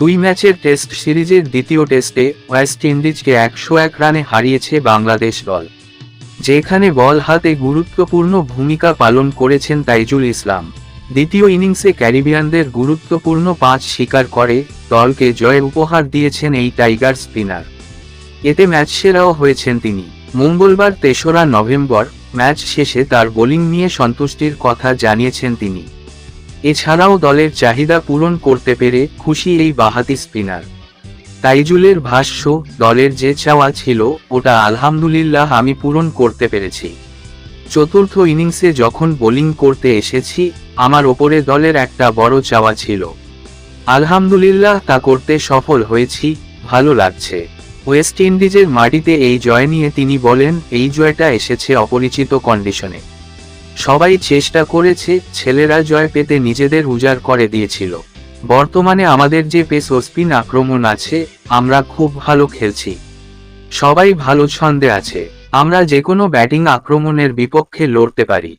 দুই ম্যাচের টেস্ট সিরিজের দ্বিতীয় টেস্টে ওয়েস্ট ইন্ডিজকে একশো এক রানে হারিয়েছে বাংলাদেশ দল, যেখানে বল হাতে গুরুত্বপূর্ণ ভূমিকা পালন করেছেন তাইজুল ইসলাম। দ্বিতীয় ইনিংসে ক্যারিবিয়ানদের গুরুত্বপূর্ণ পাঁচ শিকার করে, দলকে জয় উপহার দিয়েছেন এই টাইগার স্পিনার। এতে ম্যাচ সেরাও হয়েছেন তিনি। মঙ্গলবার তেসরা নভেম্বর, ম্যাচ শেষে তার বোলিং নিয়ে সন্তুষ্টির কথা জানিয়েছেন তিনি। এছাড়াও দলের চাহিদা পূরণ করতে পেরে খুশি এই বাহাতি স্পিনার। তাইজুলের ভাষ্য, দলের যে চাওয়া ছিল, ওটা আলহামদুলিল্লাহ আমি পূরণ করতে পেরেছি। চতুর্থ ইনিংসে যখন বোলিং করতে এসেছি, আমার ওপরে দলের একটা বড় চাওয়া ছিল। আলহামদুলিল্লাহ তা করতে সফল হয়েছি, ভালো লাগছে। ওয়েস্ট ইন্ডিজের মাটিতে এই জয় নিয়ে তিনি বলেন, এই জয়টা এসেছে অপরিচিত কন্ডিশনে সবাই চেষ্টা করেছে ছেলেরা জয় পেতে নিজেদের উজাড় করে দিয়েছিল। বর্তমানে আমাদের যে পেস ও স্পিন আক্রমণ আছে, আমরা খুব ভালো খেলছি। সবাই ভালো ছন্দে আছে। আমরা যে কোনো ব্যাটিং আক্রমণের বিপক্ষে লড়তে পারি।